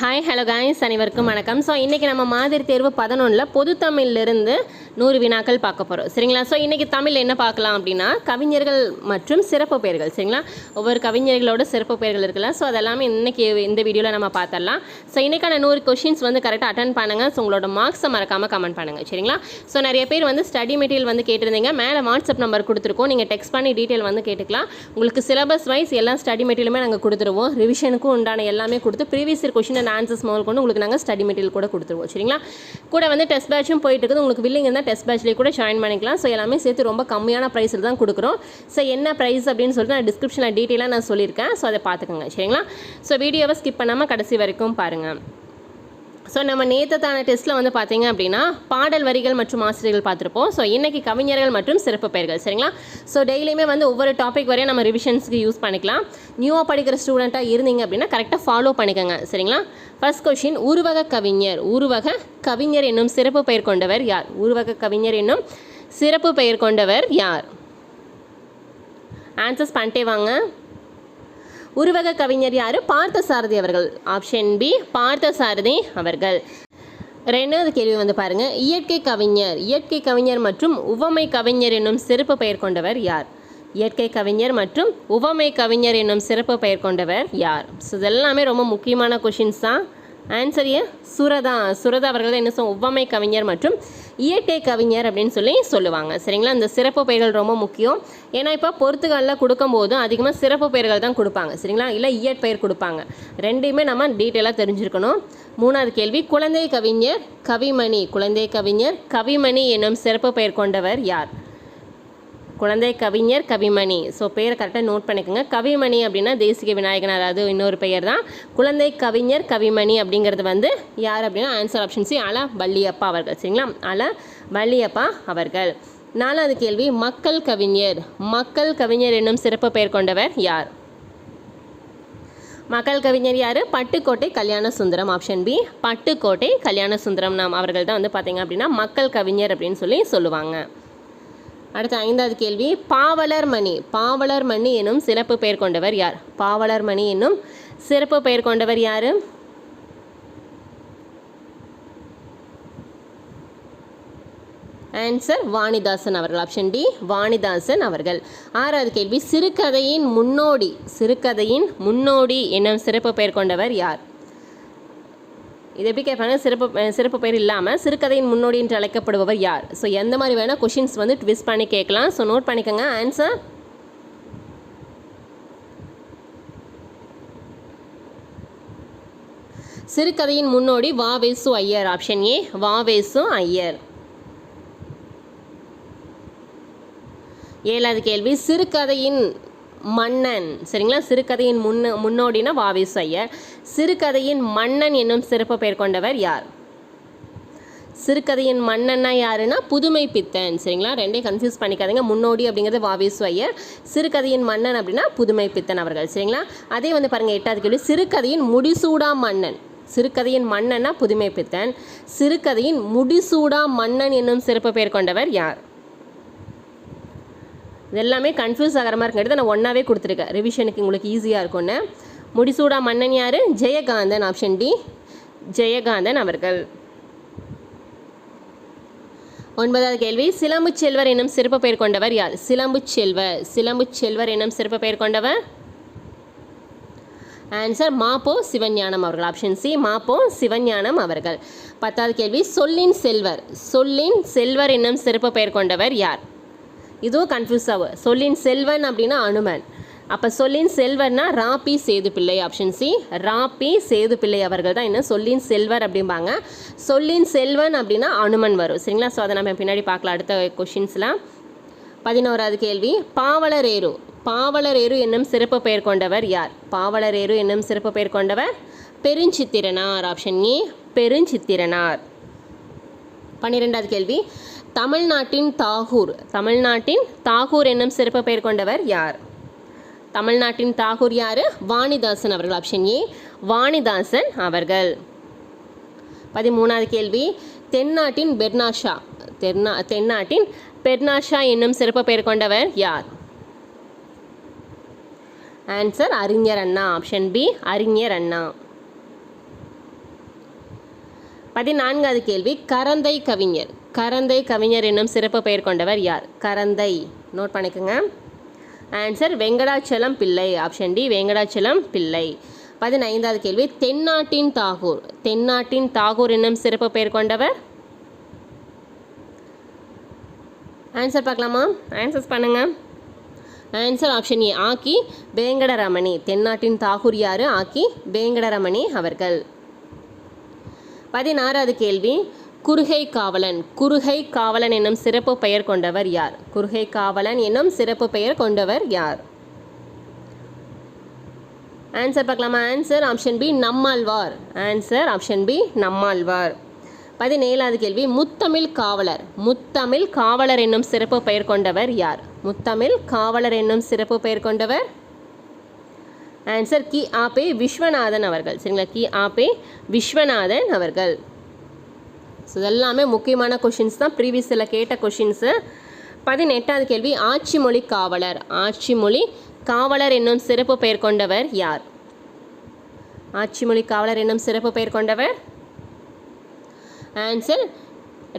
Hi hello guys அனைவருக்கும் வணக்கம். So இன்றைக்கி நம்ம மாதிரி தேர்வு பதினொன்றில் பொதுத்தமிழ்லேருந்து நூறு வினாக்கள் பார்க்க போகிறோம் சரிங்களா? ஸோ இன்றைக்கி தமிழ் என்ன பார்க்கலாம் அப்படின்னா கவிஞர்கள் மற்றும் சிறப்பு பெயர்கள். சரிங்களா? ஒவ்வொரு கவிஞர்களோட சிறப்பு பெயர்கள் இருக்குல்ல ஸோ அதெல்லாமே இன்றைக்கி இந்த வீடியோவில் நம்ம பார்த்துடலாம் ஸோ இன்றைக்கான நூறு கொஷின்ஸ் வந்து கரெக்டாக அட்டன் பண்ணுங்கள் ஸோ உங்களோட மார்க்ஸை மறக்காமல் கமெண்ட் பண்ணுங்கள் சரிங்களா? ஸோ நிறைய பேர் வந்து ஸ்டடி மெட்டீரியல் வந்து கேட்டிருந்தீங்க. மேலே வாட்ஸ்அப் நம்பர் கொடுத்துருக்கோம். நீங்கள் டெக்ஸ்ட் பண்ணி டீட்டெயில் வந்து கேட்டுக்கலாம். உங்களுக்கு சிலபஸ் வைஸ் எல்லா ஸ்டடி மெட்டீரியலுமே நாங்கள் கொடுத்துருவோம். ரிவிஷனுக்கும் உண்டான எல்லாமே கொடுத்து previous year question and answers முதல் கொண்டு உங்களுக்கு நாங்கள் ஸ்டடி மெட்டீரியல் கூட கொடுத்துருவோம். சரிங்களா? கூட வந்து டெஸ்ட் பேட்சும் போயிட்டு இருக்குது. உங்களுக்கு வில்லிங் இருந்தால் டெஸ்ட் பேட்ச்லேயே கூட ஜாயின் பண்ணிக்கலாம். ஸோ எல்லாமே சேர்த்து ரொம்ப கம்மியான ப்ரைஸில் தான் கொடுக்குறோம். ஸோ என்ன ப்ரைஸ் அப்படின்னு சொல்லிட்டு நான் டிஸ்கிரிப்ஷனில் டீட்டெயிலாக நான் சொல்லியிருக்கேன். ஸோ அதை பார்த்துக்கோங்க. சரிங்களா? ஸோ வீடியோவை ஸ்கிப் பண்ணாமல் கடைசி வரைக்கும் பாருங்கள் ஸோ நம்ம நேற்றத்தான டெஸ்ட்டில் வந்து பார்த்தீங்க அப்படின்னா பாடல் வரிகள் மற்றும் ஆசிரியர்கள் பார்த்துருப்போம். ஸோ இன்றைக்கி கவிஞர்கள் மற்றும் சிறப்பு பெயர்கள் சரிங்களா? ஸோ டெய்லியுமே வந்து ஒவ்வொரு டாபிக் வரையும் நம்ம ரிவிஷன்ஸ்க்கு யூஸ் பண்ணிக்கலாம். நியூவாக படிக்கிற ஸ்டூடெண்ட்டாக இருந்தீங்க அப்படின்னா கரெக்டாக ஃபாலோ பண்ணிக்கோங்க சரிங்களா? ஃபர்ஸ்ட் கொஷின் உருவக கவிஞர். உருவக கவிஞர் என்னும் சிறப்பு பெயர் கொண்டவர் யார்? உருவக கவிஞர் என்னும் சிறப்பு பெயர் கொண்டவர் யார்? ஆன்சர்ஸ் பண்ணிட்டே வாங்க. உருவக கவிஞர் யார்? பார்த்தசாரதி அவர்கள். ஆப்ஷன் பி பார்த்தசாரதி அவர்கள். ரெண்டாவது கேள்வி வந்து பாருங்கள் இயற்கை கவிஞர். இயற்கை கவிஞர் மற்றும் உவமை கவிஞர் என்னும் சிறப்பு பெயர் கொண்டவர் யார்? இயற்கை கவிஞர் மற்றும் உவமை கவிஞர் என்னும் சிறப்பு பெயர் கொண்டவர் யார்? ஸோ இதெல்லாமே ரொம்ப முக்கியமான கொஷின்ஸ் தான். Answer A Suratha. சுரதா அவர்கள் தான் என்ன சொல்லுவோம் ஒவ்வாமை கவிஞர் மற்றும் இயற்கை கவிஞர் அப்படின்னு சொல்லி சொல்லுவாங்க. சரிங்களா? அந்த சிறப்பு பெயர்கள் ரொம்ப முக்கியம். ஏன்னா இப்போ பொறுத்துகளில் கொடுக்கும்போது அதிகமாக சிறப்பு பெயர்கள் தான் கொடுப்பாங்க. சரிங்களா? இல்லை இயற்பெயர் கொடுப்பாங்க. ரெண்டையுமே நம்ம டீட்டெயிலாக தெரிஞ்சிருக்கணும். மூணாவது கேள்வி குழந்தை கவிஞர் கவிமணி. குழந்தை கவிஞர் கவிமணி என்னும் சிறப்பு பெயர் கொண்டவர் யார்? குழந்தை கவிஞர் கவிமணி. ஸோ பேரை கரெக்டாக நோட் பண்ணிக்கோங்க. கவிமணி அப்படின்னா தேசிக விநாயகனார். அது இன்னொரு பெயர் தான் குழந்தை கவிஞர் கவிமணி அப்படிங்கிறது வந்து யார் அப்படின்னா ஆன்சர் ஆப்ஷன் சி அல வள்ளியப்பா அவர்கள். சரிங்களா? அல வள்ளியப்பா அவர்கள். நாலாவது கேள்வி மக்கள் கவிஞர். மக்கள் கவிஞர் என்னும் சிறப்பு பெயர் கொண்டவர் யார்? மக்கள் கவிஞர் யார்? பட்டுக்கோட்டை கல்யாண சுந்தரம் ஆப்ஷன் பி பட்டுக்கோட்டை கல்யாண சுந்தரம் நாம் அவர்கள் தான் வந்து பார்த்தீங்க அப்படின்னா மக்கள் கவிஞர் அப்படின்னு சொல்லி சொல்லுவாங்க. அடுத்த ஐந்தாவது கேள்வி பாவலர் மணி பாவலர் மணி எனும் சிறப்பு பெயர் கொண்டவர் யார்? பாவலர் மணி என்னும் சிறப்பு பெயர் கொண்டவர் யார்? ஆன்சர் வாணிதாசன் அவர்கள். ஆப்ஷன் டி வாணிதாசன் அவர்கள். ஆறாவது கேள்வி சிறுகதையின் முன்னோடி. சிறுகதையின் முன்னோடி என்னும் சிறப்பு பெயர் கொண்டவர் யார்? இது எப்படி கேட்பாங்க? சிறப்பு சிறப்பு பெயர் இல்லாமல் சிறுகதையின் முன்னோடி என்று அழைக்கப்படுபவர் யார்? ஸோ எந்த மாதிரி வேணால் கொஷின்ஸ் வந்து ட்விஸ்ட் பண்ணி கேட்கலாம். ஸோ நோட் பண்ணிக்கோங்க. ஆன்சர் சிறுகதையின் முன்னோடி VVS Iyer. Option A VVS Iyer. ஏழாவது கேள்வி சிறுகதையின் மன்னன். சரிங்களா? சிறுகதையின் முன்ன முன்னோடினா வாவேசு ஐயர். சிறுகதையின் மன்னன் என்னும் சிறப்பு பெயர் கொண்டவர் யார்? சிறுகதையின் மன்னன்னா யாருன்னா புதுமை பித்தன். சரிங்களா? ரெண்டையும் கன்ஃபியூஸ் பண்ணிக்காதீங்க. முன்னோடி அப்படிங்கிறது வாவேசு ஐயர். சிறுகதையின் மன்னன் அப்படின்னா புதுமை பித்தன் அவர்கள். சரிங்களா? அதே வந்து பாருங்கள் எட்டாவது கேள்வி. சிறுகதையின் முடிசூடா மன்னன். சிறுகதையின் மன்னன்னா புதுமை பித்தன். சிறுகதையின் முடிசூடா மன்னன் என்னும் சிறப்பு பெயர் கொண்டவர் யார்? எல்லாமே கன்ஃபியூஸ் ஆகிற மாதிரி இருக்கிறது நான் ஒன்றாவே கொடுத்துருக்கேன். ரிவிஷனுக்கு உங்களுக்கு ஈஸியாக இருக்கும்னு. முடிசூடா மன்னன் யார்? ஜெயகாந்தன் ஆப்ஷன் டி ஜெயகாந்தன் அவர்கள். ஒன்பதாவது கேள்வி. சிலம்பு செல்வர் என்னும் சிறப்பு பெயர் கொண்டவர் யார்? சிலம்பு செல்வர் சிலம்பு செல்வர் என்னும் சிறப்பு பெயர் கொண்டவர்? ஆன்சர் மாப்போ சிவஞானம் அவர்கள். ஆப்ஷன் சி மாப்போ சிவஞானம் அவர்கள். பத்தாவது கேள்வி. சொல்லின் செல்வர். சொல்லின் செல்வர் என்னும் சிறப்பு பெயர் கொண்டவர் யார்? இதுவும் கன்ஃபியூஸ் ஆகும் சொல்லின் செல்வன் அப்படின்னா அனுமன். அப்போ சொல்லின் செல்வர்னா ராபி சேதுப்பிள்ளை ஆப்ஷன் சி ராபி சேதுப்பிள்ளை அவர்கள் தான் என்ன? சொல்லின் செல்வர் அப்படிம்பாங்க. சொல்லின் செல்வன் அப்படின்னா அனுமன் வரும். சரிங்களா? ஸோ அதை நம்ம பின்னாடி பார்க்கலாம். அடுத்த கொஷின்ஸில் பதினோராவது கேள்வி. பாவலரேரு பாவலரேரு என்னும் சிறப்பு பெயர் கொண்டவர் யார்? பாவலரேரு என்னும் சிறப்பு பெயர் கொண்டவர் பெருஞ்சித்திரனார் ஆப்ஷன் ஏ பெருஞ்சித்திரனார். பன்னிரெண்டாவது கேள்வி. தமிழ்நாட்டின் தாகூர். தமிழ்நாட்டின் தாகூர் என்னும் சிறப்பு பெயர் கொண்டவர் யார்? தமிழ்நாட்டின் தாகூர் யார்? வாணிதாசன் அவர்கள். ஆப்ஷன் ஏ வாணிதாசன் அவர்கள். பதிமூணாவது கேள்வி தென்னாட்டின் பெர்னாஷா. தென்னா தென்னாட்டின் பெர்னாஷா என்னும் சிறப்பு பெயர் கொண்டவர் யார்? ஆன்சர் அறிஞர் அண்ணா. ஆப்ஷன் பி அறிஞர் அண்ணா. பதினான்காவது கேள்வி கரந்தை கவிஞர். கரந்தை கவிஞர் என்னும் சிறப்பு பெயர் கொண்டவர் யார்? கரந்தை. நோட் பண்ணிக்கோங்க. Answer Venkatachalam Pillai. Option D Venkatachalam பிள்ளை. பதினைந்தாவது கேள்வி தென்னாட்டின் தாகூர். தென்னாட்டின் தாகூர் என்னும் சிறப்பு பெயர் கொண்டவர்? ஆன்சர் பார்க்கலாமா? ஆன்சர்ஸ் பண்ணுங்க. ஆன்சர் ஆப்ஷன் ஏ ஆக்கி வேங்கடரமணி. தென்னாட்டின் தாகூர் யாரு? ஆக்கி வேங்கடரமணி அவர்கள். பதினாறாவது கேள்வி குறுகை காவலன். குறுகை காவலன் என்னும் சிறப்பு பெயர் கொண்டவர் யார்? குறுகை காவலன் என்னும் சிறப்பு பெயர் கொண்டவர் யார்? ஆன்சர் பார்க்கலாமா? Answer option B Nammalvar. Answer option B Nammalvar. பதினேழாவது கேள்வி முத்தமிழ் காவலர். முத்தமிழ் காவலர் என்னும் சிறப்பு பெயர் கொண்டவர் யார்? முத்தமிழ் காவலர் என்னும் சிறப்பு பெயர் கொண்டவர்? ஆன்சர் கி ஆபே விஸ்வநாதன் அவர்கள். சரிங்களா? கி ஆபே விஸ்வநாதன் அவர்கள். ஸோ இதெல்லாமே முக்கியமான கொஷின்ஸ் தான். ப்ரீவியஸில் கேட்ட கொஷின்ஸு பதினெட்டாவது கேள்வி ஆட்சி மொழி காவலர். ஆட்சி மொழி காவலர் என்னும் சிறப்பு பெயர் கொண்டவர் யார்? ஆட்சி மொழி காவலர் என்னும் சிறப்பு பெயர் கொண்டவர்? ஆன்சர்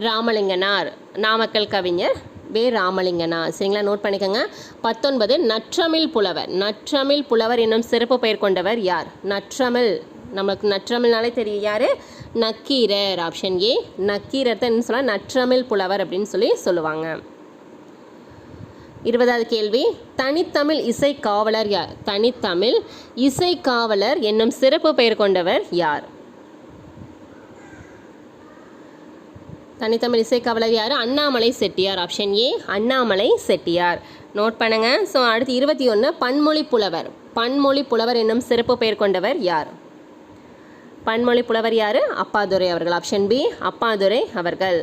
ராமலிங்கனார். நாமக்கல் கவிஞர் வே. ராமலிங்கனா சரிங்களா? நோட் பண்ணிக்கோங்க. பத்தொன்பது நற்றமிழ் புலவர். நற்றமிழ் புலவர் என்னும் சிறப்பு பெயர் கொண்டவர் யார்? நற்றமிழ். நம்மளுக்கு நற்றமிழ்னாலே தெரியும். யார்? நக்கீரர். ஆப்ஷன் ஏ நக்கீரர் தான் என்ன சொல்லலாம் நற்றமிழ் புலவர் அப்படின்னு சொல்லி சொல்லுவாங்க. இருபதாவது கேள்வி. தனித்தமிழ் இசை காவலர் யார்? தனித்தமிழ் இசை காவலர் என்னும் சிறப்பு பெயர் கொண்டவர் யார்? தனித்தமிழ் இசைக்காவலர் யார்? Annamalai Chettiar. Option A Annamalai Chettiar. Note பண்ணுங்க. ஸோ அடுத்து இருபத்தி ஒன்று பன்மொழி புலவர். பன்மொழி புலவர் என்னும் சிறப்பு பெயர் கொண்டவர் யார்? பன்மொழி புலவர் யார்? அப்பாதுரை அவர்கள். ஆப்ஷன் பி அப்பாதுரை அவர்கள்.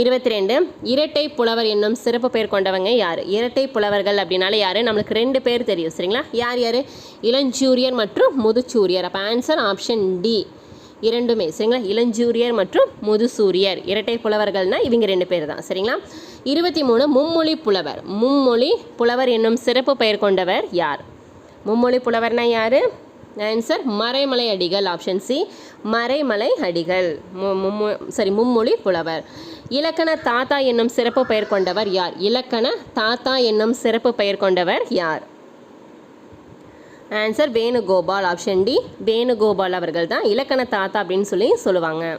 இருபத்தி ரெண்டு இரட்டை புலவர் என்னும் சிறப்பு பெயர் கொண்டவங்க யார்? இரட்டை புலவர்கள் அப்படின்னாலே யார்? நம்மளுக்கு ரெண்டு பேர் தெரியும் சரிங்களா? யார் யார்? இளஞ்சூரியர் மற்றும் முதுச்சூரியர் அப்போ ஆன்சர் ஆப்ஷன் டி இரண்டுமே சரிங்களா? இளஞ்சூரியர் மற்றும் முதுசூரியர். இரட்டை புலவர்கள்னால் இவங்க ரெண்டு பேர் தான் சரிங்களா? இருபத்தி மூணு மும்மொழி புலவர். மும்மொழி புலவர் என்னும் சிறப்பு பெயர் கொண்டவர் யார்? மும்மொழி புலவர்னா யார்? Answer Maraimalai Adigal option C Maraimalai Adigal. மு- மும்மொ- சரி மும்மொழி புலவர். இலக்கண தாத்தா என்னும் சிறப்பு பெயர் கொண்டவர் யார்? இலக்கண தாத்தா என்னும் சிறப்பு பெயர் கொண்டவர் யார்? Answer Venugopal option D Venugopal அவர்கள் தான் இலக்கண தாத்தா அப்படின்னு சொல்லி சொல்லுவாங்க.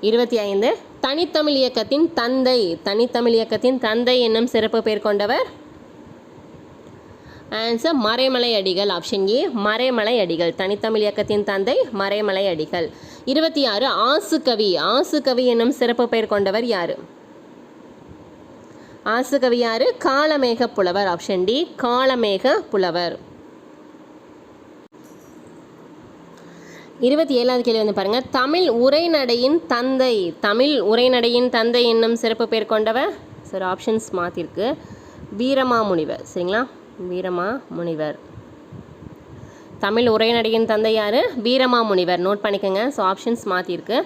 இருபத்தி ஐந்து தனித்தமிழ் இயக்கத்தின் தந்தை. தனித்தமிழ் இயக்கத்தின் தந்தை என்னும் சிறப்பு பெயர் கொண்டவர் answer Maraimalai Adigal. Option A Maraimalai Adigal. தனித்தமிழ் இயக்கத்தின் தந்தை மறைமலை அடிகள். இருபத்தி ஆறு ஆசுகவி. ஆசுகவி என்னும் சிறப்பு பெயர் கொண்டவர் யார்? ஆசுகவி யாரு? காலமேக புலவர். ஆப்ஷன் டி காலமேக புலவர். இருபத்தி ஏழாவது கேள்வி வந்து பாருங்கள் தமிழ் உரைநடையின் தந்தை. தமிழ் உரைநடையின் தந்தை என்னும் சிறப்பு பெயர் கொண்டவர். சார் ஆப்ஷன்ஸ் மாற்றிருக்கு வீரமாமுனிவர். சரிங்களா? வீரமா முனிவர். தமிழ் உரைநடையின் தந்தை யார்? வீரமா முனிவர். நோட் பண்ணிக்கோங்க. ஸோ ஆப்ஷன்ஸ் மாற்றிருக்கு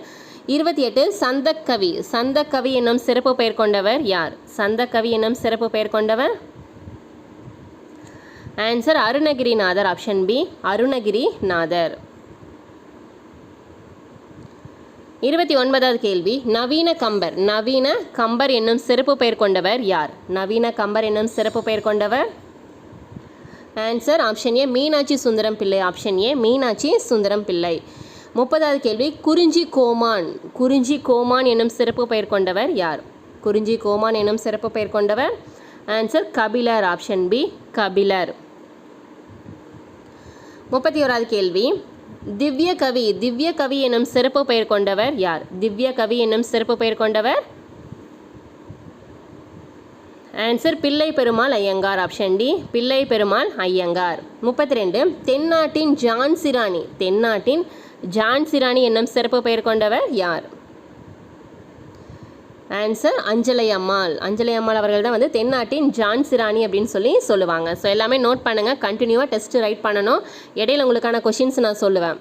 இருபத்தி எட்டு சந்தக்கவி. சந்தக்கவி என்னும் சிறப்பு பெயர் கொண்டவர் யார்? சந்தக்கவி என்னும் சிறப்பு பெயர் கொண்டவர்? Answer Arunagirinathar. Option B Arunagirinathar. இருபத்தி ஒன்பதாவது கேள்வி. நவீன கம்பர். நவீன கம்பர் என்னும் சிறப்பு பெயர் கொண்டவர் யார்? நவீன கம்பர் என்னும் சிறப்பு பெயர் கொண்டவர்? Answer option A Meenakshi Sundaram Pillai. Option A Meenakshi Sundaram பிள்ளை. முப்பதாவது கேள்வி குறிஞ்சி கோமான். குறிஞ்சி கோமான் எனும் சிறப்பு பெயர் கொண்டவர் யார்? குறிஞ்சி கோமான் எனும் சிறப்பு பெயர் கொண்டவர்? Answer Kapilar. Option B Kapilar. முப்பத்தி ஓராவது கேள்வி திவ்ய கவி திவ்ய கவி எனும் சிறப்பு பெயர் கொண்டவர் யார்? திவ்ய கவி எனும் சிறப்பு பெயர் கொண்டவர் ஆன்சர் பிள்ளை பெருமாள் ஐயங்கார் ஆப்ஷன் டி பிள்ளை பெருமாள் ஐயங்கார். முப்பத்தி ரெண்டு தென்னாட்டின் ஜான் சிராணி தென்னாட்டின் ஜான் சிராணி என்னும் சிறப்பு பெயர் கொண்டவர் யார்? ஆன்சர் அஞ்சலை அம்மாள் அஞ்சலை அம்மாள் அவர்கள் தான் வந்து தென்னாட்டின் ஜான் சிராணி அப்படின்னு சொல்லி சொல்லுவாங்க. ஸோ எல்லாமே நோட் பண்ணுங்கள் கண்டினியூவாக டெஸ்ட்டு ரைட் பண்ணணும். இடையில உங்களுக்கான கொஷின்ஸ் நான் சொல்லுவேன்.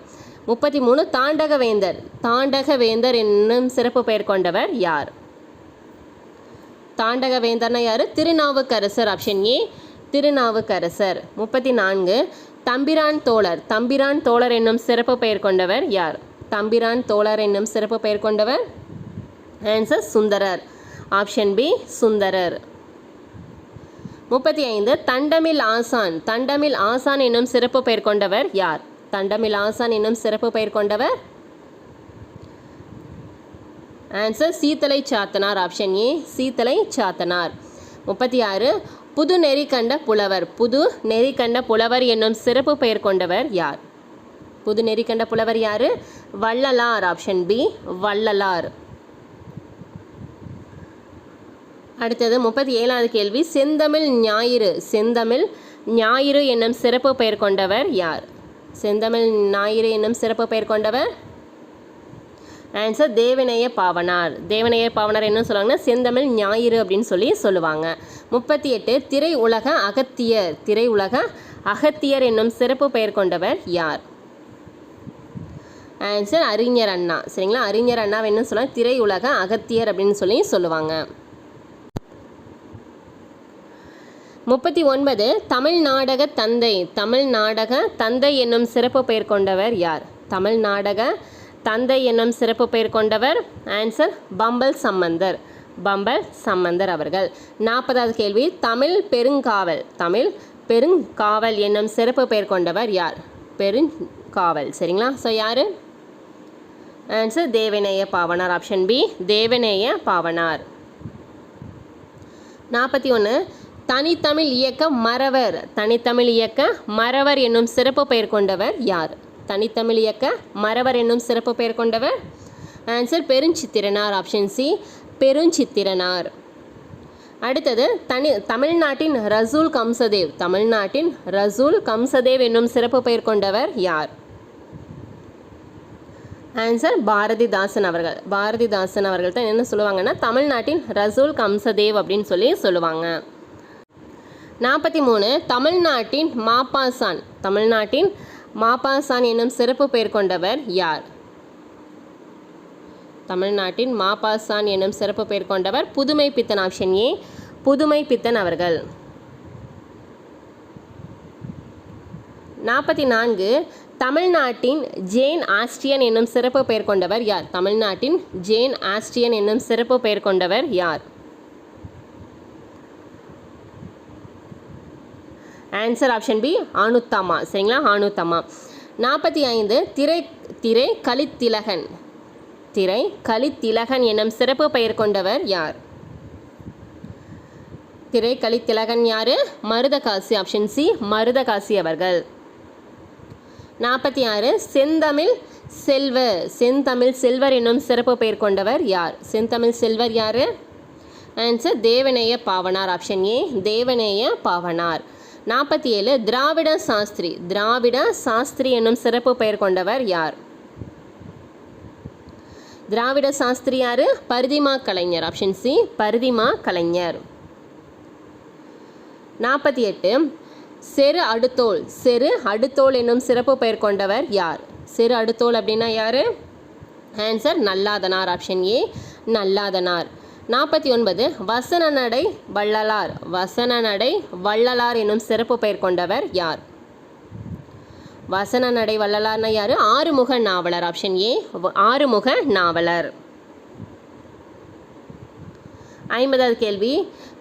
முப்பத்தி மூணு தாண்டகவேந்தர். தாண்டகவேந்தர் என்னும் சிறப்பு பெயர் கொண்டவர் யார்? தாண்டகவேந்தர்னா யார் திருநாவுக்கரசர் ஆப்ஷன் ஏ திருநாவுக்கரசர். முப்பத்தி நான்கு தம்பிரான் தோழர். தம்பிரான் தோழர் என்னும் சிறப்பு பெயர் கொண்டவர் யார்? தம்பிரான் தோழர் என்னும் சிறப்பு பெயர் கொண்டவர்? Answer Sundarar. Option B Sundarar. முப்பத்தி ஐந்து தண்டமில் ஆசான். தண்டமில் ஆசான் என்னும் சிறப்பு பெயர் கொண்டவர் யார்? தண்டமில் ஆசான் என்னும் சிறப்பு பெயர் கொண்டவர் answer Seethalai Sathanar option A Seethalai Sathanar. முப்பத்தி ஆறு புது நெறி கண்ட புலவர். புது நெறி கண்ட புலவர் என்னும் சிறப்பு பெயர் கொண்டவர் யார்? புது நெறி கண்ட புலவர் யார்? Vallalar option B Vallalar. அடுத்தது முப்பத்தி ஏழாவது கேள்வி செந்தமிழ் ஞாயிறு. செந்தமிழ் ஞாயிறு என்னும் சிறப்பு பெயர் கொண்டவர் யார்? செந்தமிழ் ஞாயிறு என்னும் சிறப்பு பெயர் கொண்டவர் ஆன்சர் தேவநேய பாவனார். தேவநேய பாவனார் என்ன சொல்லுவாங்கன்னா செந்தமிழ் ஞாயிறு அப்படின்னு சொல்லி சொல்லுவாங்க. முப்பத்தி எட்டு திரை உலக அகத்தியர் திரை உலக அகத்தியர் என்னும் சிறப்பு பெயர் கொண்டவர் யார்? ஆன்சர் அறிஞர் அண்ணா. சரிங்களா? அறிஞர் அண்ணா என்ன சொல்லுவாங்க? திரை உலக அகத்தியர் அப்படின்னு சொல்லி சொல்லுவாங்க. முப்பத்தி ஒன்பது தமிழ் நாடக தந்தை தமிழ் நாடக தந்தை என்னும் சிறப்பு பெயர் கொண்டவர் யார்? தமிழ் நாடக தந்தை என்னும் சிறப்பு பெயர் கொண்டவர் ஆன்சர் பம்பல் சம்பந்தர். பம்பல் சம்பந்தர் அவர்கள். நாற்பதாவது கேள்வி தமிழ் பெருங்காவல். தமிழ் பெருங்காவல் என்னும் சிறப்பு பெயர் கொண்டவர் யார்? பெருங்காவல். சரிங்களா? ஸோ யார்? Answer Devaneya Pavanar option B Devaneya Pavanar. நாற்பத்தி ஒன்று தனித்தமிழ் இயக்க மறவர். தனித்தமிழ் இயக்க மறவர் என்னும் சிறப்பு பெயர் கொண்டவர் யார்? தனித்தமிழ் இயக்க மறவர் என்னும் சிறப்பு பெயர் கொண்டவர். Answer Perunchithiranar option C Perunchithiranar. அடுத்தது தனி தமிழ்நாட்டின் ரசூல் கம்சதேவ். தமிழ்நாட்டின் ரசூல் கம்சதேவ் என்னும் சிறப்பு பெயர் கொண்டவர் யார்? ஆன்சர் பாரதிதாசன் அவர்கள். பாரதிதாசன் அவர்கள் தான் என்ன சொல்லுவாங்கன்னா தமிழ்நாட்டின் ரசூல் கம்சதேவ் அப்படின்னு சொல்லி சொல்லுவாங்க. நாற்பத்தி மூணு தமிழ்நாட்டின் மாப்பாசான் தமிழ்நாட்டின் மாபாசான் என்னும் சிறப்பு பெயர் கொண்டவர் யார்? தமிழ்நாட்டின் மாபாசான் என்னும் சிறப்பு பெயர் கொண்டவர் புதுமை பித்தன் ஆப்ஷன் ஏ புதுமை பித்தன் அவர்கள். நாற்பத்தி நான்கு தமிழ்நாட்டின் ஜேன் ஆஸ்டியன் என்னும் சிறப்பு பெயர் கொண்டவர் யார்? தமிழ்நாட்டின் ஜேன் ஆஸ்டியன் என்னும் சிறப்பு பெயர் கொண்டவர் யார்? ஆன்சர் ஆப்ஷன் பி ஆணுத்தம்மா சரிங்களா? ஆணுத்தம்மா நாற்பத்தி ஐந்து திரை திரை கலித்திலகன். திரை கலித்திலகன் என்னும் சிறப்பு பெயர் கொண்டவர் யார்? திரை கலித்திலகன் யார்? மருதகாசி. ஆப்ஷன் சி மருதகாசி அவர்கள். நாற்பத்தி ஆறு செந்தமிழ் செல்வ செந்தமிழ் செல்வர் என்னும் சிறப்பு பெயர் கொண்டவர் யார்? செந்தமிழ் செல்வர் யார்? Answer Devaneya Pavanar. Option A Devaneya Pavanar. நாற்பத்தி ஏழு திராவிட சாஸ்திரி. திராவிட சாஸ்திரி என்னும் சிறப்பு பெயர் கொண்டவர் யார்? திராவிட சாஸ்திரி யாரு? பரிதிமா கலைஞர். Option C Parithima Kalaignar. நாற்பத்தி எட்டு செரு அடுத்தோல். செரு அடுத்தோல் என்னும் சிறப்பு பெயர் கொண்டவர் யார்? செரு அடுத்தோல் அப்படின்னா யாரு? Answer Nalladhanar. Option A Nalladhanar. நாற்பத்தி ஒன்பது வசன நடை வள்ளலார். வசன நடை வள்ளலார் என்னும் சிறப்பு பெயர் கொண்டவர் யார்? வசன நடை வள்ளலார்னா யார்? Arumuga Navalar option A Arumuga Navalar. ஐம்பதாவது கேள்வி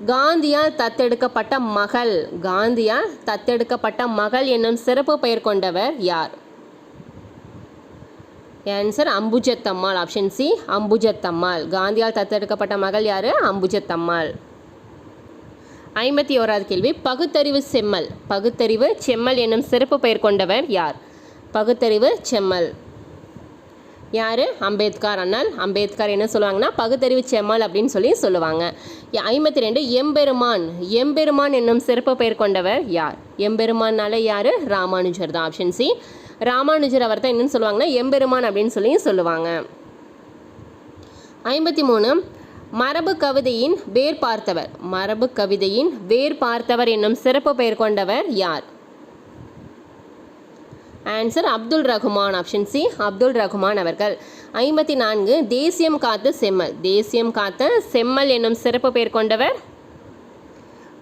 காந்தியால் தத்தெடுக்கப்பட்ட மகள் காந்தியால் தத்தெடுக்கப்பட்ட மகள் என்னும் சிறப்பு பெயர் கொண்டவர் யார்? Answer Ambujathammal option C Ambujathammal காந்தியால் தத்தெடுக்கப்பட்ட மகள் யார்? அம்புஜத்தம்மாள் ஐம்பத்தி ஓராவது கேள்வி பகுத்தறிவு செம்மல். பகுத்தறிவு செம்மல் என்னும் சிறப்பு பெயர் கொண்டவர் யார்? பகுத்தறிவு செம்மல். யார்? அம்பேத்கர் அண்ணல் அம்பேத்கர் என்ன சொல்லுவாங்கன்னா பகுத்தறிவு செம்மல் அப்படின்னு சொல்லி சொல்லுவாங்க. ஐம்பத்தி ரெண்டு எம்பெருமான். எம்பெருமான் என்னும் சிறப்பு பெயர் கொண்டவர் யார்? எம்பெருமான்னால யார்? ராமானுஜர் தான். ஆப்ஷன் சி ராமானுஜர் அவர் தான் என்னன்னு சொல்லுவாங்கன்னா எம்பெருமான் அப்படின்னு சொல்லி சொல்லுவாங்க. ஐம்பத்தி மூணு மரபு கவிதையின் வேர் பார்த்தவர். மரபு கவிதையின் வேர் பார்த்தவர் என்னும் சிறப்பு பெயர் கொண்டவர் யார்? Answer Abdul Rahman option C Abdul Rahman அவர்கள். ஐம்பத்தி நான்கு தேசியம் காத்த செம்மல். தேசியம் காத்த செம்மல் என்னும் சிறப்பு பெயர் கொண்டவர்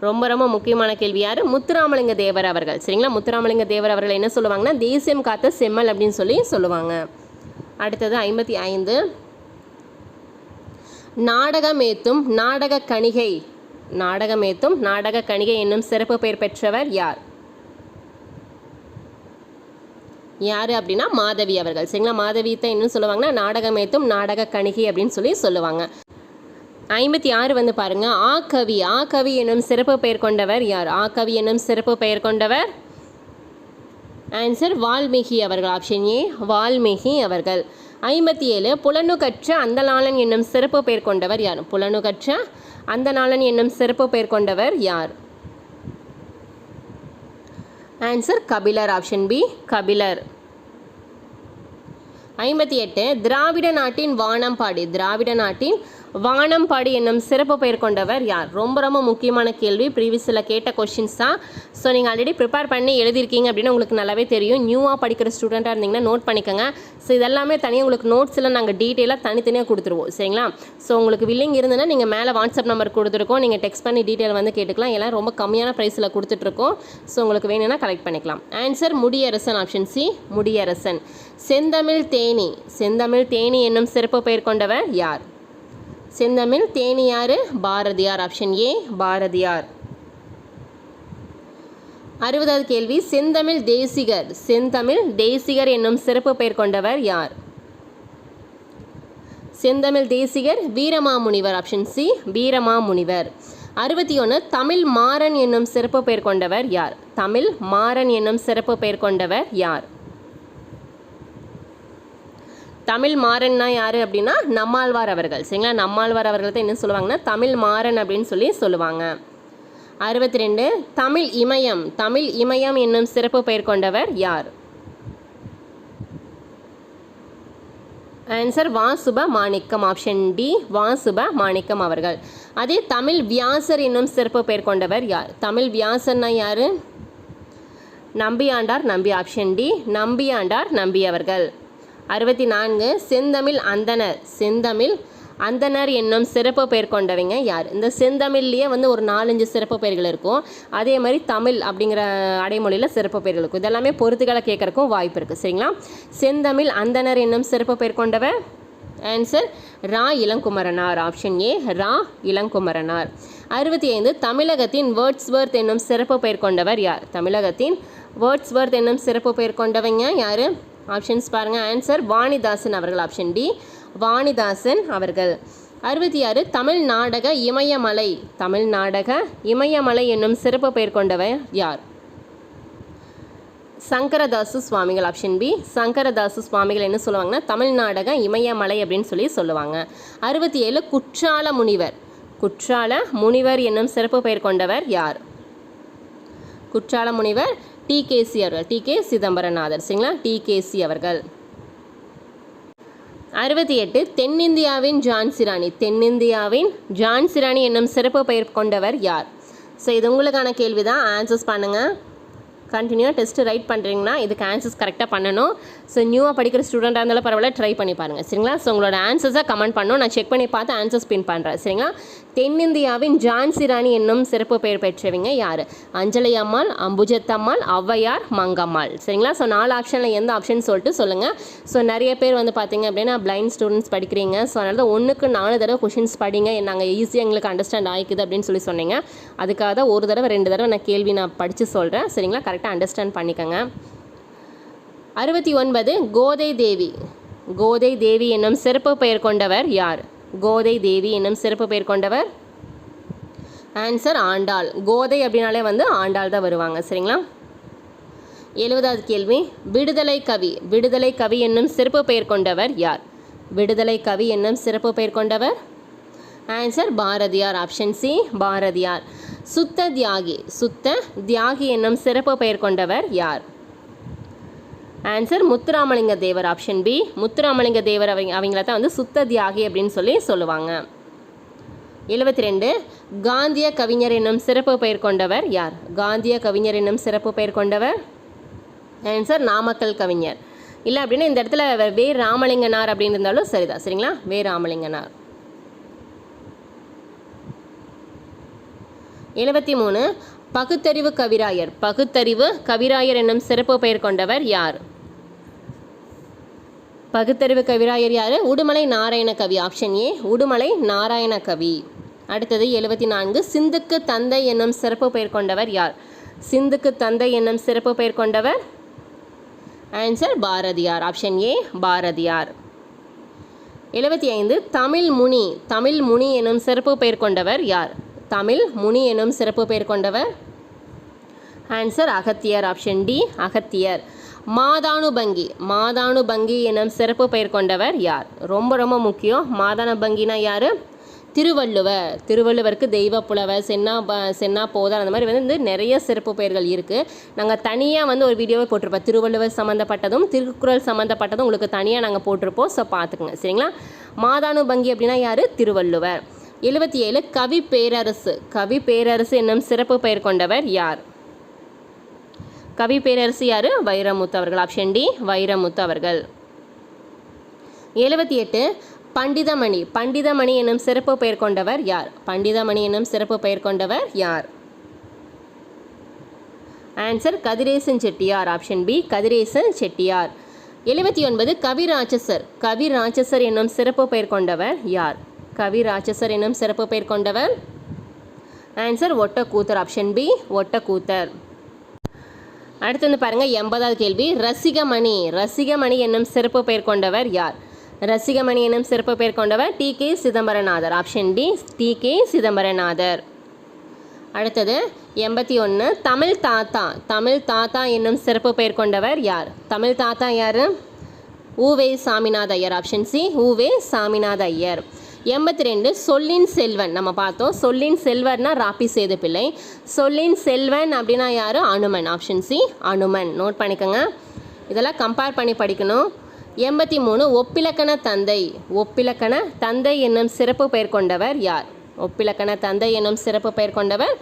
ரொம்ப ரொம்ப முக்கியமான கேள்வி. யார்? முத்துராமலிங்க தேவர் அவர்கள். சரிங்களா? முத்துராமலிங்க தேவர் அவர்கள் என்ன சொல்லுவாங்கன்னா தேசியம் காத்த செம்மல் அப்படின்னு சொல்லி சொல்லுவாங்க. அடுத்தது ஐம்பத்தி ஐந்து. நாடகமேத்தும் நாடக கணிகை நாடகமேத்தும் நாடக கணிகை என்னும் சிறப்பு பெயர் பெற்றவர் யார்? யார் அப்படின்னா மாதவி அவர்கள். சரிங்களா? மாதவியத்தை இன்னும் சொல்லுவாங்கன்னா நாடகமேத்தும் நாடக கணிகை அப்படின்னு சொல்லி சொல்லுவாங்க. ஐம்பத்தி ஆறு வந்து பாருங்க. ஆ கவி ஆ கவி என்னும் சிறப்பு பெயர் கொண்டவர் யார்? ஆ கவி எனும் சிறப்பு பெயர் கொண்டவர் ஆன்சர் வால்மீகி அவர்கள். ஆப்ஷன் ஏ வால்மீகி அவர்கள். ஐம்பத்தி ஏழு புலனுகற்ற அந்தலாளன் என்னும் சிறப்பு பெயர் கொண்டவர் யார்? புலனுகற்ற அந்தநாளன் என்னும் சிறப்பு பெயர் கொண்டவர் யார்? Answer Kabilar. Option B Kabilar. ஐம்பத்தி எட்டு திராவிட நாட்டின் வானம்பாடி திராவிட நாட்டின் வானம்பாடி என்னும் சிறப்பு பெயர் கொண்டவர் யார்? ரொம்ப ரொம்ப முக்கியமான கேள்வி. ப்ரீவியஸில் கேட்ட கொஷின்ஸ் தான். ஸோ நீங்கள் ஆல்ரெடி ப்ரிப்பேர் பண்ணி எழுதியிருக்கீங்க அப்படின்னு உங்களுக்கு நல்லாவே தெரியும். நியூவாக படிக்கிற ஸ்டூடெண்ட்டாக இருந்தீங்கன்னா நோட் பண்ணிக்கோங்க. ஸோ இதெல்லாமே தனியாக உங்களுக்கு நோட்ஸில் நாங்கள் டீட்டெயிலாக தனித்தனியாக கொடுத்துருவோம். சரிங்களா? ஸோ உங்களுக்கு வில்லிங் இருந்ததுன்னா நீங்கள் மேலே வாட்ஸ்அப் நம்பர் கொடுத்துருக்கோம். நீங்கள் டெக்ஸ்ட் பண்ணி டீட்டெயில் வந்து கேட்டுக்கலாம். எல்லாம் ரொம்ப கம்மியான ப்ரைஸில் கொடுத்துட்ருக்கோம். ஸோ உங்களுக்கு வேணும்னா கலெக்ட் பண்ணிக்கலாம். Answer Mudiyarasan option C Mudiyarasan. செந்தமிழ் தேனி. செந்தமிழ் தேனி என்னும் சிறப்பு பெயர் கொண்டவர் யார்? செந்தமிழ் தேனியாறு பாரதியார் ஆப்ஷன் ஏ பாரதியார். அறுபதாவது கேள்வி செந்தமிழ் தேசிகர். செந்தமிழ் தேசிகர் என்னும் சிறப்பு பெயர் கொண்டவர் யார்? செந்தமிழ் தேசிகர் வீரமாமுனிவர் ஆப்ஷன் சி வீரமாமுனிவர். அறுபத்தி ஒன்று தமிழ் மாறன் என்னும் சிறப்பு பெயர் கொண்டவர் யார்? தமிழ் மாறன் என்னும் சிறப்பு பெயர் கொண்டவர் யார்? தமிழ் மாறன்னா யார் அப்படின்னா நம்மாழ்வார் அவர்கள். சரிங்களா? நம்மாழ்வார் அவர்கள் தான் என்ன சொல்லுவாங்கன்னா தமிழ் மாறன் அப்படின்னு சொல்லி சொல்லுவாங்க. அறுபத்தி ரெண்டு தமிழ் இமயம். தமிழ் இமயம் என்னும் சிறப்பு பெயர் கொண்டவர் யார்? Answer Vasupa Manickam option D Vasupa Manickam அவர்கள். அதே தமிழ் வியாசர் என்னும் சிறப்பு பெயர் கொண்டவர் யார்? தமிழ் வியாசர்னா யார்? நம்பியாண்டார் நம்பி ஆப்ஷன் டி நம்பியாண்டார் நம்பி அவர்கள். அறுபத்தி நான்கு செந்தமிழ் அந்தனர். செந்தமிழ் அந்தனர் என்னும் சிறப்பு பெயர் கொண்டவங்க யார்? இந்த செந்தமிழ்லேயே வந்து ஒரு நாலஞ்சு சிறப்பு பெயர்கள் இருக்கும். அதே மாதிரி தமிழ் அப்படிங்கிற அடைமொழியில் சிறப்பு பெயர்கள் இருக்கும். இதெல்லாமே பொறுத்துக்களை கேட்கறக்கும் வாய்ப்பு இருக்குது சரிங்களா? செந்தமிழ் அந்தனர் என்னும் சிறப்பு பெயர் கொண்டவர் answer Ra Ilangumaranar. Option A Ra Ilangumaranar. அறுபத்தி ஐந்து தமிழகத்தின் வேர்ட்ஸ்வர்த் என்னும் சிறப்பு பெயர் கொண்டவர் யார்? தமிழகத்தின் வேர்ட்ஸ்வர்த் என்னும் சிறப்பு பெயர் கொண்டவங்க யார்? ஆப்ஷன்ஸ் பாருங்கள் ஆன்சர் வாணிதாசன் அவர்கள். ஆப்ஷன் டி வாணிதாசன் அவர்கள். அறுபத்தி ஆறு தமிழ் நாடக இமயமலை. தமிழ் நாடக இமயமலை என்னும் சிறப்பு பெயர் கொண்டவர் யார்? சங்கரதாசு சுவாமிகள். ஆப்ஷன் பி சங்கரதாசு சுவாமிகள் என்ன சொல்லுவாங்கன்னா தமிழ் நாடக இமயமலை அப்படின்னு சொல்லி சொல்லுவாங்க. அறுபத்தி ஏழு குற்றால முனிவர். குற்றால முனிவர் என்னும் சிறப்பு பெயர் கொண்டவர் யார்? குற்றால முனிவர் டிகேசி அவர்கள் டி கே சிதம்பரநாதர் சரிங்களா? டிகேசி அவர்கள். அறுபத்தி எட்டு தென்னிந்தியாவின் ஜான்சிராணி தென்னிந்தியாவின் ஜான்சிராணி என்னும் சிறப்பு பெயர் கொண்டவர் யார்? ஸோ இது உங்களுக்கான கேள்வி தான் ஆன்சர்ஸ் பண்ணுங்கள் கண்டினியூவாக டெஸ்ட்டு ரைட் பண்ணுறீங்கன்னா இதுக்கு ஆன்சர்ஸ் கரெக்டாக பண்ணணும். ஸோ நியூவாக படிக்கிற ஸ்டூடெண்ட்டாக இருந்தாலும் பரவாயில்ல ட்ரை பண்ணி பாருங்கள் சரிங்களா? ஸோ உங்களோட ஆன்சர்ஸை கமெண்ட் பண்ணணும் நான் செக் பண்ணி பார்த்து ஆன்சர்ஸ் பின் பண்ணுறேன் சரிங்களா? தென்னிந்தியாவின் ஜான்சி ராணி என்னும் சிறப்பு பெயர் பெற்றவங்க யார்? அஞ்சலி அம்மாள் அம்புஜத்தம்மாள் ஔவையார் மங்கம்மாள். சரிங்களா? ஸோ நாலு ஆப்ஷனில் எந்த ஆப்ஷன் சொல்லிட்டு சொல்லுங்கள் ஸோ நிறைய பேர் வந்து பார்த்தீங்க அப்படின்னா பிளைண்ட் ஸ்டூடெண்ட்ஸ் படிக்கிறீங்க. ஸோ அதனால தான் ஒன்றுக்கு நாலு தடவை கொஷின்ஸ் படிங்க. நாங்கள் ஈஸியாக எங்களுக்கு அண்டர்ஸ்டாண்ட் ஆகிக்குது அப்படின்னு சொல்லி சொன்னீங்க. அதுக்காக தான் ஒரு தடவை ரெண்டு தடவை நான் கேள்வி நான் படித்து சொல்கிறேன் சரிங்களா? கரெக்டாக அண்டர்ஸ்டாண்ட் பண்ணிக்கோங்க. அறுபத்தி ஒன்பது கோதை தேவி. கோதை தேவி என்னும் சிறப்பு பெயர் கொண்டவர் யார்? கோதை தேவி என்னும் சிறப்பு பெயர் கொண்டவர்? ஆன்சர் ஆண்டாள். கோதை அப்படின்னாலே வந்து ஆண்டாள் தான் வருவாங்க. சரிங்களா? எழுபதாவது கேள்வி. விடுதலை கவி. விடுதலை கவி என்னும் சிறப்பு பெயர் கொண்டவர் யார்? விடுதலை கவி என்னும் சிறப்பு பெயர் கொண்டவர்? Answer Bharathiyar. Option C Bharathiyar. சுத்த தியாகி. சுத்த தியாகி என்னும் சிறப்பு பெயர் கொண்டவர் யார்? Answer Muthuramalinga Thevar option B Muthuramalinga Thevar அவங்க அவங்கள தான் வந்து சுத்த தியாகி அப்படின்னு சொல்லி சொல்லுவாங்க. எழுபத்தி ரெண்டு காந்திய கவிஞர் என்னும் சிறப்பு பெயர் கொண்டவர் யார்? காந்திய கவிஞர் என்னும் சிறப்பு பெயர் கொண்டவர்? ஆன்சர் நாமக்கல் கவிஞர். இல்லை அப்படின்னா இந்த இடத்துல வே- ராமலிங்கனார் அப்படின்னு இருந்தாலும் சரிதான். சரிங்களா? வே ராமலிங்கனார். எழுபத்தி மூணு பகுத்தறிவு கவிராயர். பகுத்தறிவு கவிராயர் என்னும் சிறப்பு பெயர் கொண்டவர் யார்? பகுத்தறிவு கவிராயர் யார்? உடுமலை நாராயண கவி. Option A Udumalai Narayana Kavi. அடுத்தது எழுபத்தி நான்கு சிந்துக்கு தந்தை என்னும் சிறப்பு பெயர் கொண்டவர் யார்? சிந்துக்கு தந்தை என்னும் சிறப்பு பெயர் கொண்டவர்? Answer Bharathiyar. Option A Bharathiyar. எழுபத்தி ஐந்து தமிழ் முனி. தமிழ் முனி என்னும் சிறப்பு பெயர் கொண்டவர் யார்? தமிழ் முனி எனும் சிறப்பு பெயர் கொண்டவர். Answer Agathiyar option D Agathiyar. மாதானுபங்கி மாதானுபங்கி எனும் சிறப்பு பெயர் கொண்டவர் யார்? ரொம்ப ரொம்ப முக்கியம். மாதானுபங்கினா யார்? திருவள்ளுவர். திருவள்ளுவருக்கு தெய்வ புலவர் சென்னா ப சென்னா போதார் அந்த மாதிரி வந்து நிறைய சிறப்பு பெயர்கள் இருக்குது நாங்கள் தனியாக வந்து ஒரு வீடியோவை போட்டிருப்போம். திருவள்ளுவர் சம்மந்தப்பட்டதும் திருக்குறள் சம்மந்தப்பட்டதும் உங்களுக்கு தனியாக நாங்கள் போட்டிருப்போம். ஸோ பார்த்துக்குங்க. சரிங்களா? மாதானுபங்கி அப்படின்னா யார்? திருவள்ளுவர். எழுபத்தி ஏழு கவி பேரரசு. கவி பேரரசு என்னும் சிறப்பு பெயர் கொண்டவர் யார்? கவி பேரரசு யார்? வைரமுத்து அவர்கள். ஆப்ஷன் டி வைரமுத்து அவர்கள். எழுபத்தி எட்டு பண்டிதமணி. பண்டிதமணி என்னும் சிறப்பு பெயர் கொண்டவர் யார்? பண்டிதமணி என்னும் சிறப்பு பெயர் கொண்டவர் யார்? Answer Kathiresan Chettiar. Option B Kathiresan Chettiar. எழுபத்தி ஒன்பது கவி ராட்சசர் கவி ராட்சசர் என்னும் சிறப்பு பெயர் கொண்டவர் யார்? கவி ராட்சசர் என்னும் சிறப்பு பெயர் கொண்டவர். Answer Ottakoothar. Option B Ottakoothar. அடுத்து வந்து பாருங்கள் எண்பதாவது கேள்வி. ரசிகமணி. ரசிகமணி என்னும் சிறப்பு பெயர் கொண்டவர் யார்? ரசிகமணி என்னும் சிறப்பு பெயர் கொண்டவர் T K Chidambaranathar. Option D T K Chidambaranathar. அடுத்தது எண்பத்தி ஒன்று தமிழ் தாத்தா. தமிழ் தாத்தா என்னும் சிறப்பு பெயர் கொண்டவர் யார்? தமிழ் தாத்தா யார்? ஊவே சாமிநாத ஐயர் ஆப்ஷன் சி ஊவே சாமிநாத ஐயர் எண்பத்தி ரெண்டு சொல்லின் செல்வன். நம்ம பார்த்தோம் சொல்லின் செல்வர்னா ராப்பி சேது பிள்ளை. சொல்லின் செல்வன் அப்படின்னா யார்? Hanuman. Option C Hanuman. Note பண்ணிக்கோங்க. இதெல்லாம் கம்பேர் பண்ணி படிக்கணும். எண்பத்தி மூணு ஒப்பிலக்கண தந்தை. ஒப்பிலக்கண தந்தை என்னும் சிறப்பு பெயர் கொண்டவர் யார்? ஒப்பிலக்கண தந்தை என்னும் சிறப்பு பெயர் கொண்டவர்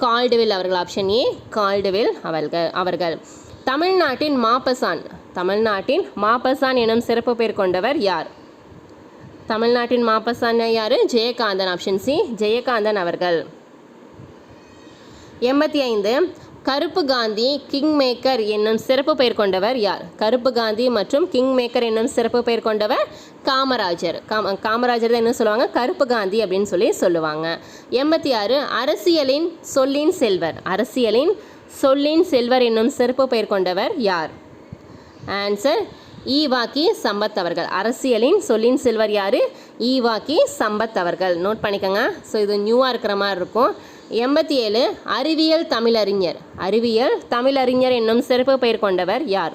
கால்டுவில் அவர்கள். ஆப்ஷன் ஏ கால்டுவில் அவர்கள் அவர்கள். தமிழ்நாட்டின் மாப்பசான். தமிழ்நாட்டின் மாப்பசான் எனும் சிறப்பு பெயர் கொண்டவர் யார்? தமிழ்நாட்டின் மாப்பசான யார்? ஜெயகாந்தன் ஆப்ஷன் சி ஜெயகாந்தன் அவர்கள். எண்பத்தி ஐந்து கருப்பு காந்தி கிங் மேக்கர் என்னும் சிறப்பு பெயர் கொண்டவர் யார்? கருப்பு காந்தி மற்றும் கிங் மேக்கர் என்னும் சிறப்பு பெயர் கொண்டவர் காமராஜர். காம காமராஜர் தான் என்ன சொல்லுவாங்க? கருப்பு காந்தி அப்படின்னு சொல்லி சொல்லுவாங்க. எண்பத்தி ஆறு அரசியலின் சொல்லின் செல்வர். அரசியலின் சொல்லின் செல்வர் என்னும் சிறப்பு பெயர் கொண்டவர் யார்? ஆன்சர் ஈவாக்கி சம்பத் அவர்கள். அரசியலின் சொல்லின் செல்வர் யார்? ஈவாக்கி சம்பத் அவர்கள். நோட் பண்ணிக்கோங்க. ஸோ இது நியூவாக இருக்கிற மாதிரி இருக்கும். எண்பத்தி ஏழு அறிவியல் தமிழறிஞர். அறிவியல் தமிழறிஞர் என்னும் சிறப்பு பெயர் கொண்டவர் யார்?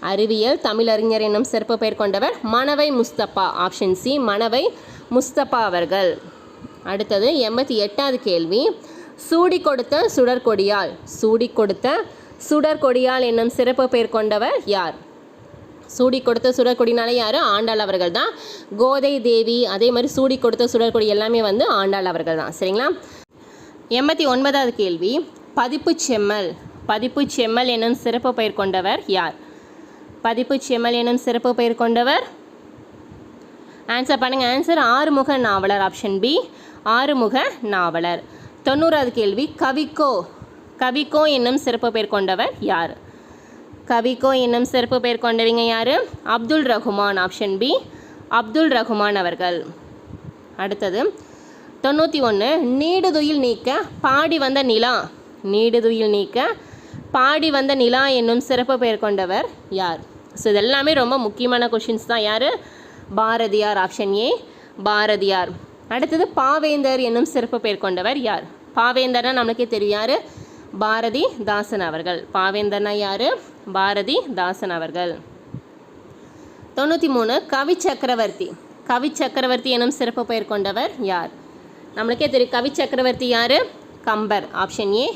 அறிவியல் தமிழறிஞர் என்னும் சிறப்பு பெயர் கொண்டவர் மணவை முஸ்தபா. ஆப்ஷன் சி மணவை முஸ்தபா அவர்கள். அடுத்தது எண்பத்தி எட்டாவது கேள்வி. சூடி கொடுத்த சுடற்கொடியால் சூடி கொடுத்த சுடற்கொடியால் என்னும் சிறப்பு பெயர் கொண்டவர் யார்? சூடி கொடுத்த சுடற்கொடினாலே யார்? ஆண்டாள் அவர்கள் தான் கோதை தேவி அதே மாதிரி சூடி கொடுத்த சுடற்கொடி எல்லாமே வந்து ஆண்டாள் அவர்கள் தான் சரிங்களா? எண்பத்தி ஒன்பதாவது கேள்வி. பதிப்பு செம்மல். பதிப்பு செம்மல் என்னும் சிறப்பு பெயர் கொண்டவர் யார்? பதிப்பு செம்மல் என்னும் சிறப்பு பெயர் கொண்டவர்? ஆன்சர் பண்ணுங்கள் answer Arumuga Navalar option B Arumuga Navalar. தொண்ணூறாவது கேள்வி. கவிக்கோ. கவிக்கோ என்னும் சிறப்பு பெயர் கொண்டவர் யார்? கவிக்கோ என்னும் சிறப்பு பெயர் கொண்டவங்க யார்? அப்துல் ரகுமான் ஆப்ஷன் பி அப்துல் ரகுமான் அவர்கள். அடுத்தது தொண்ணூற்றி ஒன்று நீடுதுயில் நீக்க பாடி வந்த நிலா. நீடுதுயில் நீக்க பாடி வந்த நிலா என்னும் சிறப்பு பெயர் கொண்டவர் யார்? ஸோ இது எல்லாமே ரொம்ப முக்கியமான கொஷின்ஸ் தான். யார்? Bharathiyar option A Bharathiyar. அடுத்தது பாவேந்தர் என்னும் சிறப்பு பெயர் கொண்டவர் யார்? பாவேந்தர்னா நம்மளுக்கே தெரியும். யார்? பாரதி தாசன் அவர்கள். பாவேந்தர்னா யார் பாரதி தாசன் அவர்கள். தொண்ணூற்றி மூணு கவி சக்கரவர்த்தி. கவி சக்கரவர்த்தி எனும் சிறப்பு பெயர் கொண்டவர் யார்? நம்மளுக்கே தெரியும் கவி சக்கரவர்த்தி யார்? கம்பர். ஆப்ஷன் ஏ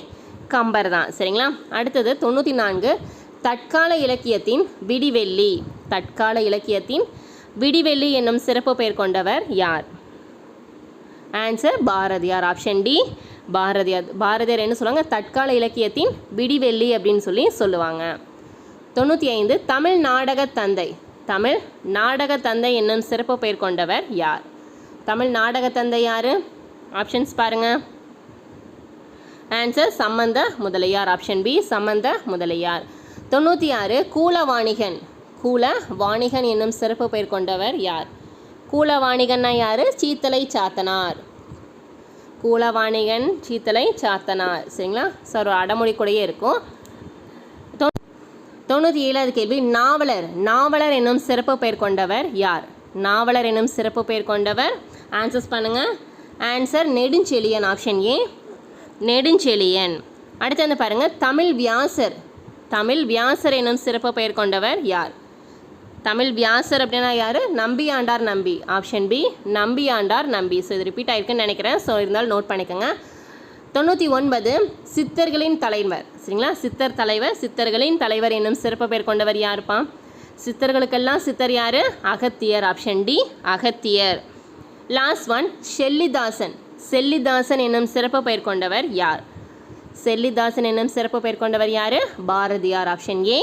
கம்பர் தான். சரிங்களா? அடுத்தது தொண்ணூற்றி நான்கு தற்கால இலக்கியத்தின் விடிவெள்ளி. தற்கால இலக்கியத்தின் விடிவெள்ளி என்னும் சிறப்பு பெயர் கொண்டவர் யார்? Answer Bharathiyar. Option D Bharathiyar Bharathiyar என்ன சொல்லுவாங்க? தற்கால இலக்கியத்தின் விடிவெள்ளி அப்படின்னு சொல்லி சொல்லுவாங்க. தொண்ணூற்றி ஐந்து தமிழ் நாடக தந்தை. தமிழ் நாடக தந்தை என்னும் சிறப்பு பெயர் கொண்டவர் யார்? தமிழ் நாடக தந்தை யார்? ஆப்ஷன்ஸ் பாருங்கள் answer Sambandha Mudaliar. Option B Sambandha Mudaliar. தொண்ணூற்றி ஆறு கூல வாணிகன் கூல வாணிகன் என்னும் சிறப்பு பெயர் கொண்டவர் யார்? கூல வாணிகன்னா யார்? சீத்தலை சாத்தனார். கூலவாணிகன் சீத்தலை சாத்தனார் சரிங்களா? ஸோ ஒரு அடமொழி கூடயே இருக்கும். தொண்ணூற்றி ஏழாவது கேள்வி. நாவலர். நாவலர் என்னும் சிறப்பு பெயர் கொண்டவர் யார்? நாவலர் என்னும் சிறப்பு பெயர் கொண்டவர். ஆன்சர்ஸ் பண்ணுங்க. Answer Nedunchezhiyan. Option A Nedunchezhiyan. அடுத்து வந்து பாருங்கள் தமிழ் வியாசர். தமிழ் வியாசர் என்னும் சிறப்பு பெயர் கொண்டவர் யார்? தமிழ் வியாசர் அப்படின்னா யார்? நம்பியாண்டார் நம்பி. ஆப்ஷன் பி நம்பியாண்டார் நம்பி. ஸோ இது ரிப்பீட் ஆகிருக்குன்னு நினைக்கிறேன். ஸோ இருந்தாலும் நோட் பண்ணிக்கோங்க. தொண்ணூற்றி ஒன்பது சித்தர்களின் தலைவர். சரிங்களா? சித்தர் தலைவர் சித்தர்களின் தலைவர் என்னும் சிறப்பு பெயர் கொண்டவர் யாருப்பா? சித்தர்களுக்கெல்லாம் சித்தர் யார்? Agathiyar. Option D Agathiyar. Last one Sellithasan. Sellithasan என்னும் சிறப்பு பெயர் கொண்டவர் யார்? செல்லிதாசன் என்னும் சிறப்பு பெயர் கொண்டவர் யார்? பாரதியார். ஆப்ஷன் ஏ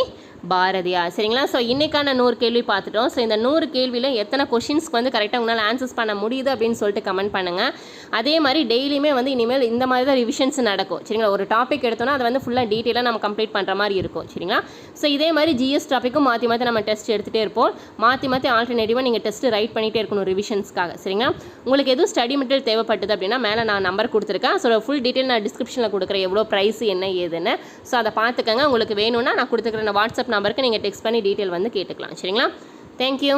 பாரதியார் சரிங்களா? ஸோ இன்றைக்கான நூறு கேள்வி பார்த்துட்டோம். ஸோ இந்த நூறு கேள்வியில் எத்தனை கொஷின்ஸ்க்கு வந்து கரெக்டாக உங்களால் ஆன்சர்ஸ் பண்ண முடியுது அப்படின்னு சொல்லிட்டு கமெண்ட் பண்ணுங்கள் அதே மாதிரி டெய்லியுமே வந்து இனிமேல் இந்த மாதிரி தான் ரிவிஷன்ஸ் நடக்கும். சரிங்களா? ஒரு டாபிக் எடுத்தோன்னா அதை வந்து ஃபுல்லாக டீட்டெயிலாக நம்ம கம்ப்ளீட் பண்ணுற மாதிரி இருக்கும். சரிங்களா? ஸோ இதே மாதிரி ஜிஎஸ் டாப்பிக்கும் மாற்றி மாற்றி நம்ம டெஸ்ட் எடுத்துகிட்டே இருப்போம். மாற்றி மாற்றி ஆல்டர்னேட்டிவாக நீங்கள் டெஸ்ட்டு ரைட் பண்ணிகிட்டே இருக்கணும் ரிவிஷன்ஸ்க்காக சரிங்களா? உங்களுக்கு எதுவும் ஸ்டடி மெட்டீரியல் தேவைப்பட்டது அப்படின்னா மேலே நான் நம்பர் கொடுத்துருக்கேன். ஸோ ஃபுல் டீட்டெயில் நான் டிஸ்கிரிப்ஷனில் கொடுக்குறேன் எவ்வளோ ப்ரைஸ் என்ன ஏதுன்னு. ஸோ அதை பார்த்துக்கங்க. உங்களுக்கு வேணும்னா நான் கொடுத்துக்கிற வாட்ஸ்அப் நம்பருக்கு நீங்கள் டெக்ஸ்ட் பண்ணி டீட்டெயில் வந்து கேட்டுக்கலாம். சரிங்களா? தேங்க்யூ